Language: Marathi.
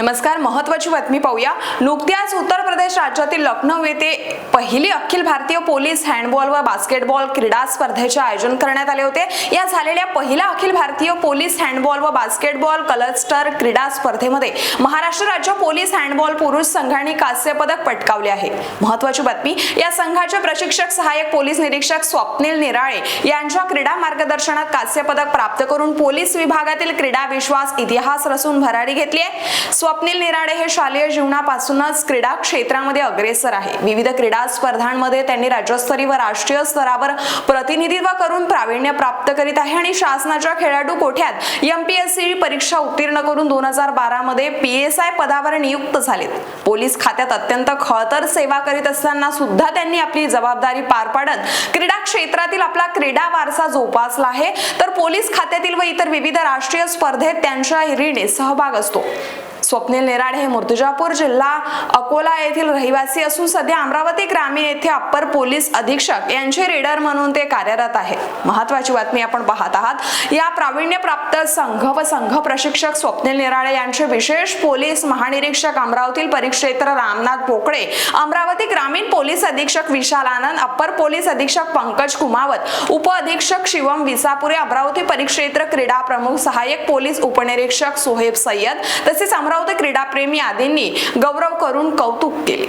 नमस्कार महत्वाची बातमी पाहूया. नुकत्याच उत्तर प्रदेश राज्यातील लखनौ येथे पहिली अखिल भारतीय पोलीस हँडबॉल व बास्केटबॉल क्रीडा स्पर्धेचे आयोजन करण्यात आले होते. या झालेल्या पहिल्या अखिल भारतीय पोलीस हँडबॉल व बास्केटबॉल कलस्टर क्रीडा स्पर्धेमध्ये महाराष्ट्र राज्य पोलीस हँडबॉल पुरुष संघाने कांस्य पदक पटकावले आहे. महत्वाची बातमी या संघाचे प्रशिक्षक सहाय्यक पोलीस निरीक्षक स्वप्नील निराळे यांच्या क्रीडा मार्गदर्शनात कांस्य पदक प्राप्त करून पोलीस विभागातील क्रीडा विश्वास इतिहास रचून भरारी घेतली आहे. स्वप्नील निराळे हे शालेय जीवनापासूनच क्रीडा क्षेत्रामध्ये अग्रेसर आहे. विविध क्रीडा स्पर्धांमध्ये त्यांनी राज्यस्तरीय व राष्ट्रीय स्तरावर प्रतिनिधित्व करून प्रावीण्य प्राप्त करीत आहे आणि शासनाच्या खेळाडू कोठ्यात? एमपीएससी परीक्षा उत्तीर्ण करून दोन हजार बारामध्ये पी एस आय पदावर नियुक्त झालेत. पोलीस खात्यात अत्यंत खळतर सेवा करीत असताना सुद्धा त्यांनी आपली जबाबदारी पार पाडत क्रीडा क्षेत्रातील आपला क्रीडा वारसा जोपासला आहे. तर पोलीस खात्यातील व इतर विविध राष्ट्रीय स्पर्धेत त्यांच्या हिरीने सहभाग असतो. स्वप्नील नेराडे हे मूर्तिजापूर जिल्हा अकोला येथील रहिवासी असून सध्या अमरावती ग्रामीण येथे अप्पर पोलीस अधीक्षक यांचे रीडर म्हणून ते कार्यरत आहेत. महत्वाची बातमी आपण पाहत आहात. या प्रावीण्यप्राप्त संघ व संघ प्रशिक्षक स्वप्नील निराळे यांचे विशेष पोलीस महानिरीक्षक अमरावती परिक्षेत्र रामनाथ पोकळे अमरावती ग्रामीण पोलीस अधीक्षक विशाल आनंद अप्पर पोलीस अधीक्षक पंकज कुमावत उप अधीक्षक शिवम विसापुरे अमरावती परिक्षेत्र क्रीडा प्रमुख सहाय्यक पोलीस उपनिरीक्षक सोहेब सय्यद तसेच अमरावती क्रीडाप्रेमी आदींनी गौरव करून कौतुक केले.